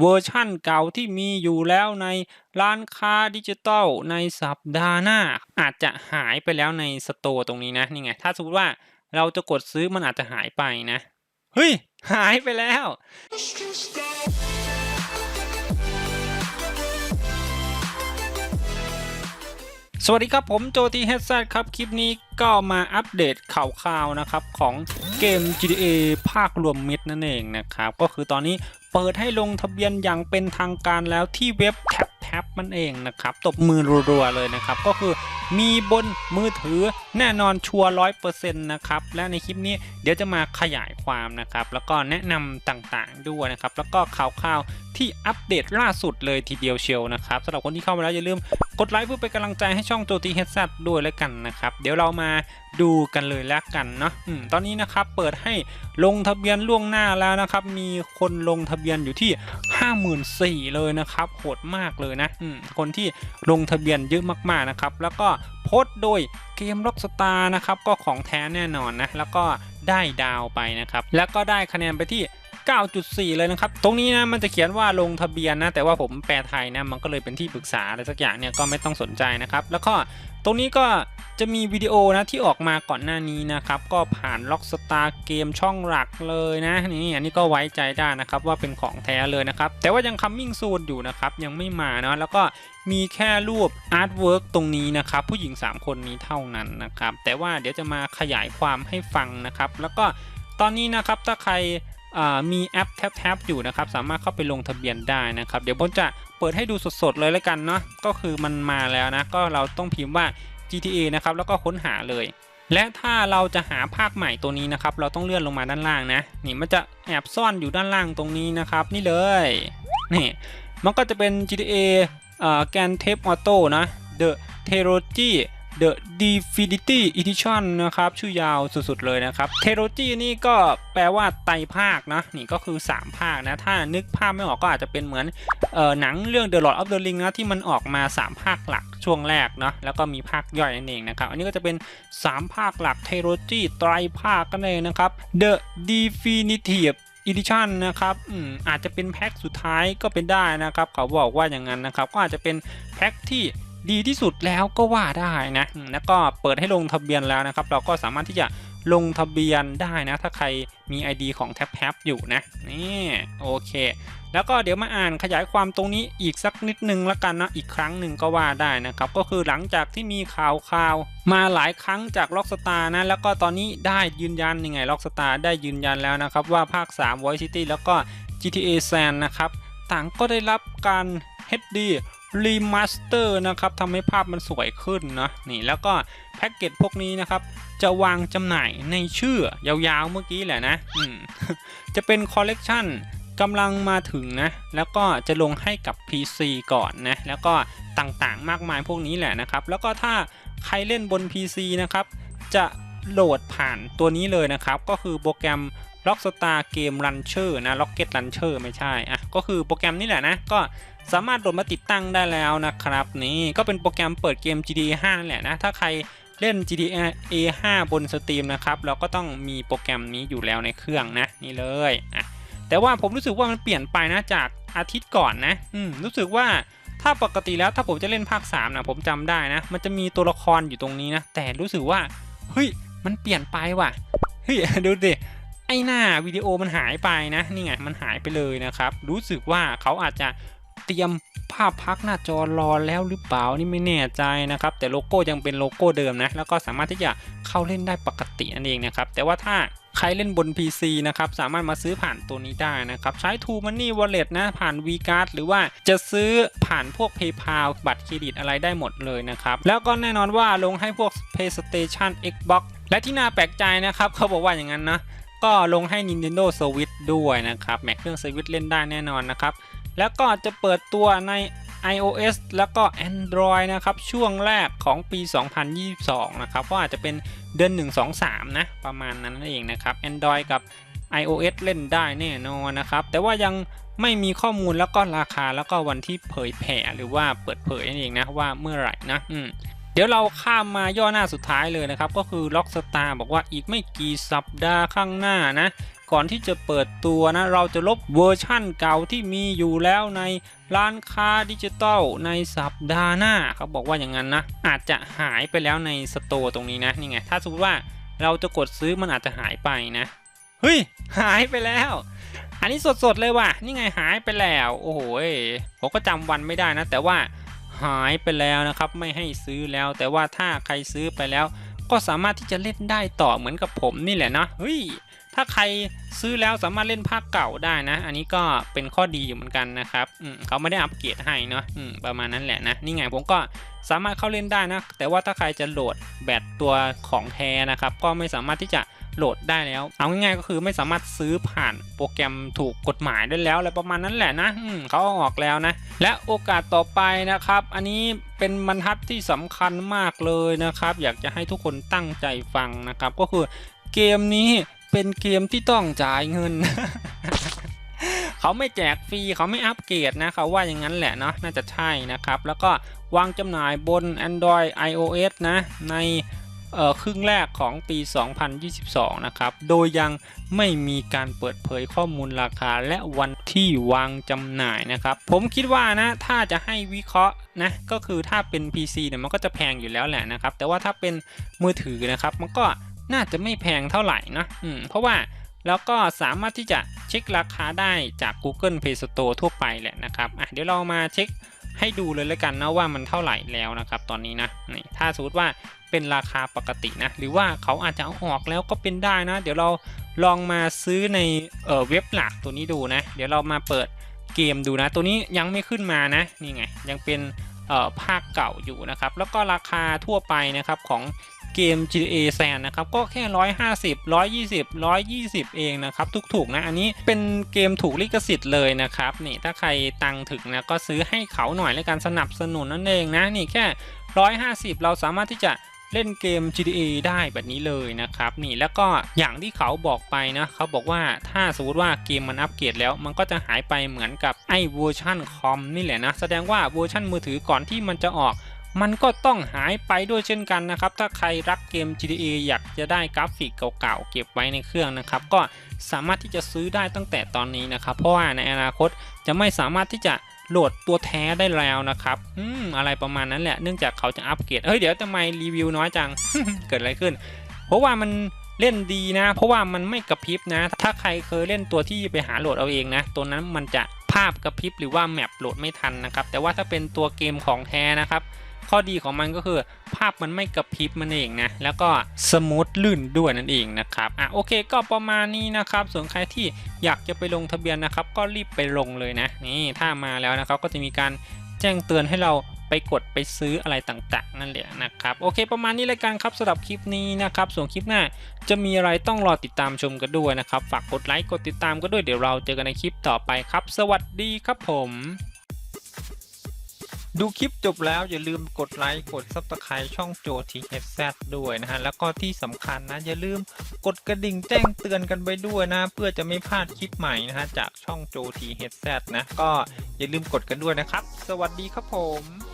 เวอร์ชั่นเก่าที่มีอยู่แล้วในร้านค้าดิจิตอลในสัปดาห์หน้า อาจจะหายไปแล้วในสโตร์ตรงนี้นะนี่ไง ถ้าสมมติว่าเราจะกดซื้อมันอาจจะหายไปนะ เฮ้ย หายไปแล้วสวัสดีครับผมโจทีเฮดซครับ คลิปนี้ก็มาอัปเดตข่าวคราวนะครับ ของเกม GTA ภาครวมมิดนั่นเองนะครับ ก็คือตอนนี้ เปิดให้ลงทะเบียนอย่างเป็นทางการแล้วที่เว็บแท็บแท็บมันเองนะครับ ตบมือรัวๆเลยนะครับ ก็คือมีบนมือถือแน่นอนชัวร้อยเปอร์เซ็นต์นะครับ และในคลิปนี้เดี๋ยวจะมาขยายความนะครับ แล้วก็แนะนำต่างๆด้วยนะครับ แล้วก็ข่าวๆ ที่อัปเดตล่าสุดเลยทีเดียวเชียวนะครับสำหรับคนที่เข้ามาแล้วอย่าลืมกดไลค์เพื่อเป็นกำลังใจให้ช่องโจตีเฮดซัดด้วยแล้วกันนะครับ เดี๋ยวเรามาดูกันเลยแล้วกันเนาะอตอนนี้นะครับเปิดให้ลงทะเบียนล่วงหน้าแล้วนะครับ มีคนลงทะเบียนอยู่ที่ 54,000เลยนะครับโหดมากเลยนะคนที่ลงทะเบียนเยอะมากๆนะครับ แล้วก็โพสต์โดยเกมล็อกสตาร์นะครับก็ของแท้แน่นอนนะแล้วก็ได้ดาวไปนะครับ แล้วก็ได้คะแนนไปที่ 9.4 เลยนะครับ ตรงนี้นะมันจะเขียนว่าลงทะเบียนนะแต่ว่าผมแปลไทยนะมันก็เลยเป็นที่ปรึกษาอะไรสักอย่างเนี่ยก็ไม่ต้องสนใจนะครับ แล้วก็ตรงนี้ก็จะมีวิดีโอนะที่ออกมาก่อนหน้านี้นะครับ ก็ผ่านล็อกสตาร์เกมช่องหลักเลยนะนี่อันนี้ก็ไว้ใจได้นะครับว่าเป็นของแท้เลยนะครับ แต่ว่ายัง coming soon อยู่นะครับ ยังไม่มาเนาะแล้วก็มีแค่รูปอาร์ตเวิร์กตรงนี้นะครับ ผู้หญิง 3 คนนี้เท่านั้นนะครับ แต่ว่าเดี๋ยวจะมาขยายความให้ฟังนะครับ แล้วก็ตอนนี้นะครับถ้าใคร มีแอปแท็บๆอยู่นะครับสามารถเข้าไปลงทะเบียนได้นะครับ เดี๋ยวผมจะเปิดให้ดูสดๆเลยแล้วกันเนาะก็คือมันมาแล้วนะก็เราต้องพิมพ์ว่า GTA นะครับแล้วก็ค้นหาเลย และถ้าเราจะหาภาคใหม่ตัวนี้นะครับเราต้องเลื่อนลงมาด้านล่างนะนี่มันจะแอบซ่อนอยู่ด้านล่างตรงนี้นะครับ นี่เลยนี่มันก็จะเป็น GTA แกนเทปออโต้นะ The t e r o g y The Definitive Edition นะครับ ชื่อยาวสุดๆเลยนะครับ t e r o g y นี่ก็แปลว่าไตภาคนะ นี่ก็คือ 3 ภาคนะ ถ้านึกภาพไม่ออกก็อาจจะเป็นเหมือนเออหนังเรื่อง The Lord of the Ring นะ ที่มันออกมา 3 ภาคหลักช่วงแรกเนาะแล้วก็มีภาคย่อยนั่นเองนะครับ อันนี้ก็จะเป็น 3 ภาคหลัก t e r o g y ไตรภาคกันเลยนะครับ The Definitive Edition นะครับอืมอาจจะเป็นแพ็คสุดท้ายก็เป็นได้นะครับ เขาบอกว่าอย่างนั้นนะครับ ก็อาจจะเป็นแพ็คที่ ดีที่สุดแล้วก็ว่าได้นะแล้วก็เปิดให้ลงทะเบียนแล้วนะครับ เราก็สามารถที่จะลงทะเบียนได้นะ ถ้าใครมี ID ของแท็บแท็บอยู่นะนี่โอเค แล้วก็เดี๋ยวมาอ่านขยายความตรงนี้อีกสักนิดนึงละกันนะอีกครั้งหนึ่งก็ว่าได้นะครับ ก็คือหลังจากที่มีข่าวข่าวมาหลายครั้งจากล็อกสตาร์นะ แล้วก็ตอนนี้ได้ยืนยันยังไงล็อกสตาร์ได้ยืนยันแล้วนะครับ ว่าภาค 3 Voice City แล้วก็ GTA San นะครับ ต่างก็ได้รับการ HD รีมาสเตอร์นะครับทำให้ภาพมันสวยขึ้นนะนี่แล้วก็แพ็กเกจพวกนี้นะครับ จะวางจำหน่ายในชื่อยาวๆเมื่อกี้แหละนะจะเป็นคอลเลกชันกำลังมาถึงนะ แล้วก็จะลงให้กับ PC ก่อนนะ แล้วก็ต่างๆมากมายพวกนี้แหละนะครับ แล้วก็ถ้าใครเล่นบน PC นะครับ จะโหลดผ่านตัวนี้เลยนะครับ ก็คือโปรแกรม Rockstar Game Launcher นะ Rocket Launcher ไม่ใช่อะก็คือโปรแกรมนี้แหละนะ ก็สามารถโหลดมาติดตั้งได้แล้วนะครับ นี่ก็เป็นโปรแกรมเปิดเกม GTA 5นั่นแหละนะ ถ้าใครเล่น GTA 5 บนสตรีมนะครับ เราก็ต้องมีโปรแกรมนี้อยู่แล้วในเครื่องนะนี่เลยอะแต่ว่าผมรู้สึกว่ามันเปลี่ยนไปนะจากอาทิตย์ก่อนนะ อืมรู้สึกว่าถ้าปกติแล้วถ้าผมจะเล่นภาค3นะผมจำได้นะ มันจะมีตัวละครอยู่ตรงนี้นะ แต่รู้สึกว่าเฮ้ยมันเปลี่ยนไปว่ะเฮ้ยดูดิ ไอหน้าวิดีโอมันหายไปนะนี่ไงมันหายไปเลยนะครับ รู้สึกว่าเขาอาจจะเตรียมภาพพักหน้าจอรอแล้วหรือเปล่านี่ไม่แน่ใจนะครับ แต่โลโก้ยังเป็นโลโก้เดิมนะ แล้วก็สามารถที่จะเข้าเล่นได้ปกตินั่นเองนะครับ แต่ว่าถ้าใครเล่นบน PC นะครับ สามารถมาซื้อผ่านตัวนี้ได้นะครับ ใช้ True Money Wallet นะ ผ่าน Vcard หรือว่าจะซื้อผ่านพวก PayPal บัตรเครดิตอะไรได้หมดเลยนะครับ แล้วก็แน่นอนว่าลงให้พวก PlayStation Xbox และที่น่าแปลกใจนะครับ เขาบอกว่าอย่างนั้นนะ ก็ลงให้ Nintendo Switch ด้วยนะครับแม็กเครื่อง Switch เล่นได้แน่นอนนะครับ แล้วก็จะเปิดตัวใน iOS แล้วก็ Android นะครับ ช่วงแรกของปี 2022 นะครับก็อาจจะเป็นเดือน 1 2 3 นะ ประมาณนั้นเองนะครับ Android กับ iOS เล่นได้แน่นอนนะครับ แต่ว่ายังไม่มีข้อมูลแล้วก็ราคาแล้วก็วันที่เผยแผ่หรือว่าเปิดเผยนั่นเองนะว่าเมื่อไหร่นะอืม เดี๋ยวเราข้ามมาย่อหน้าสุดท้ายเลยนะครับ ก็คือ Rockstar บอกว่าอีกไม่กี่สัปดาห์ข้างหน้านะ ก่อนที่จะเปิดตัวนะ เราจะลบเวอร์ชั่นเก่าที่มีอยู่แล้วในร้านค้าดิจิตอลในสัปดาห์หน้าเขาบอกว่าอย่างนั้นนะ อาจจะหายไปแล้วในสโตร์ตรงนี้นะนี่ไงถ้าสมมติว่าเราจะกดซื้อมันอาจจะหายไปนะเฮ้ยหายไปแล้วอันนี้สดๆเลยว่ะนี่ไงหายไปแล้ว โอ้โหผมก็จำวันไม่ได้นะ แต่ว่า หายไปแล้วนะครับ ไม่ให้ซื้อแล้ว แต่ว่าถ้าใครซื้อไปแล้ว ก็สามารถที่จะเล่นได้ต่อเหมือนกับผมนี่แหละนะเฮ้ย ถ้าใครซื้อแล้วสามารถเล่นภาคเก่าได้นะ อันนี้ก็เป็นข้อดีอยู่เหมือนกันนะครับเขาไม่ได้อัปเกรดให้เนาะประมาณนั้นแหละนะ นี่ไงผมก็สามารถเข้าเล่นได้นะ แต่ว่าถ้าใครจะโหลดแบตตัวของแท้นะครับ ก็ไม่สามารถที่จะโหลดได้แล้ว เอาง่ายๆก็คือไม่สามารถซื้อผ่านโปรแกรมถูกกฎหมายได้แล้วอะไรประมาณนั้นแหละนะเขาอาออกแล้วนะ และโอกาสต่อไปนะครับ อันนี้เป็นบรรทัดที่สำคัญมากเลยนะครับ อยากจะให้ทุกคนตั้งใจฟังนะครับ ก็คือเกมนี้ เป็นเกมที่ต้องจ่ายเงิน เขาไม่แจกฟรีเขาไม่อัปเกรดนะเขาว่าอย่างนั้นแหละเนาะน่าจะใช่นะครับ แล้วก็วางจำหน่ายบน Android iOS นะในเอ่อครึ่งแรกของปี 2022 นะครับ โดยยังไม่มีการเปิดเผยข้อมูลราคาและวันที่วางจำหน่ายนะครับ ผมคิดว่านะ ถ้าจะให้วิเคราะห์นะ ก็คือถ้าเป็น PC เนี่ยมันก็จะแพงอยู่แล้วแหละนะครับ แต่ว่าถ้าเป็นมือถือนะครับ มันก็ น่าจะไม่แพงเท่าไหร่นะอืมเพราะว่าแล้วก็สามารถที่จะเช็คราคาได้จาก Google Play Store ทั่วไปแหละนะครับอะเดี๋ยวเรามาเช็คให้ดูเลยแล้วกันนะว่ามันเท่าไหร่แล้วนะครับ ตอนนี้นะนี่ถ้าสมมติว่าเป็นราคาปกตินะหรือว่าเขาอาจจะเอาออกแล้วก็เป็นได้นะ เดี๋ยวเราลองมาซื้อในเอ่อเว็บหลักตัวนี้ดูนะ เดี๋ยวเรามาเปิดเกมดูนะ ตัวนี้ยังไม่ขึ้นมานะนี่ไงยังเป็นภาคเก่าอยู่นะครับ แล้วก็ราคาทั่วไปนะครับของ เกม GTA San นะครับก็แค่ 150 120 120 เองนะครับถูกๆนะอันนี้เป็นเกมถูกลิขสิทธิ์เลยนะครับนี่ถ้าใครตังถึงนะก็ซื้อให้เขาหน่อยแล้วกันสนับสนุนนั่นเองนะนี่แค่ 150 เราสามารถที่จะเล่นเกม GTA ได้แบบนี้เลยนะครับนี่แล้วก็อย่างที่เขาบอกไปนะเขาบอกว่าถ้าสมมติว่าเกมมันอัปเกรดแล้ว มันก็จะหายไปเหมือนกับไอ้เวอร์ชันคอมนี่แหละนะแสดงว่าเวอร์ชันมือถือก่อนที่มันจะออก มันก็ต้องหายไปด้วยเช่นกันนะครับ ถ้าใครรักเกม GTA อยากจะได้กราฟิกเก่าๆ เก็บไว้ในเครื่องนะครับ ก็สามารถที่จะซื้อได้ตั้งแต่ตอนนี้นะครับ เพราะว่าในอนาคตจะไม่สามารถที่จะโหลดตัวแท้ได้แล้วนะครับอืมอะไรประมาณนั้นแหละ เนื่องจากเขาจะอัปเกรด เฮ้ย เดี๋ยวทำไมรีวิวน้อยจัง เกิดอะไรขึ้น เพราะว่ามันเล่นดีนะ เพราะว่ามันไม่กระพริบนะ ถ้าใครเคยเล่นตัวที่ไปหาโหลดเอาเองนะ ตัวนั้นมันจะภาพกระพริบหรือว่าแมปโหลดไม่ทันนะครับ แต่ว่าถ้าเป็นตัวเกมของแท้นะครับ ข้อดีของมันก็คือภาพมันไม่กระพริบมันเองนะ แล้วก็สมูทลื่นด้วยนั่นเองนะครับ อะโอเคก็ประมาณนี้นะครับ ส่วนใครที่อยากจะไปลงทะเบียนนะครับ ก็รีบไปลงเลยนะ นี่ถ้ามาแล้วนะครับก็จะมีการแจ้งเตือนให้เราไปกดไปซื้ออะไรต่างๆ นั่นแหละนะครับ โอเคประมาณนี้เลยกันครับสำหรับคลิปนี้นะครับ ส่วนคลิปหน้าจะมีอะไรต้องรอติดตามชมกันด้วยนะครับ ฝากกดไลค์กดติดตามกันด้วยเดี๋ยวเราเจอกันในคลิปต่อไปครับ สวัสดีครับผม ดูคลิปจบแล้วอย่าลืมกดไลค์กด Subscribe ช่องโจทีเอซด้วยนะฮะ แล้วก็ที่สำคัญนะ อย่าลืมกดกระดิ่งแจ้งเตือนกันไปด้วยนะ เพื่อจะไม่พลาดคลิปใหม่นะฮะ จากช่องโจทีเฮดแซนะ ก็อย่าลืมกดกันด้วยนะครับ สวัสดีครับผม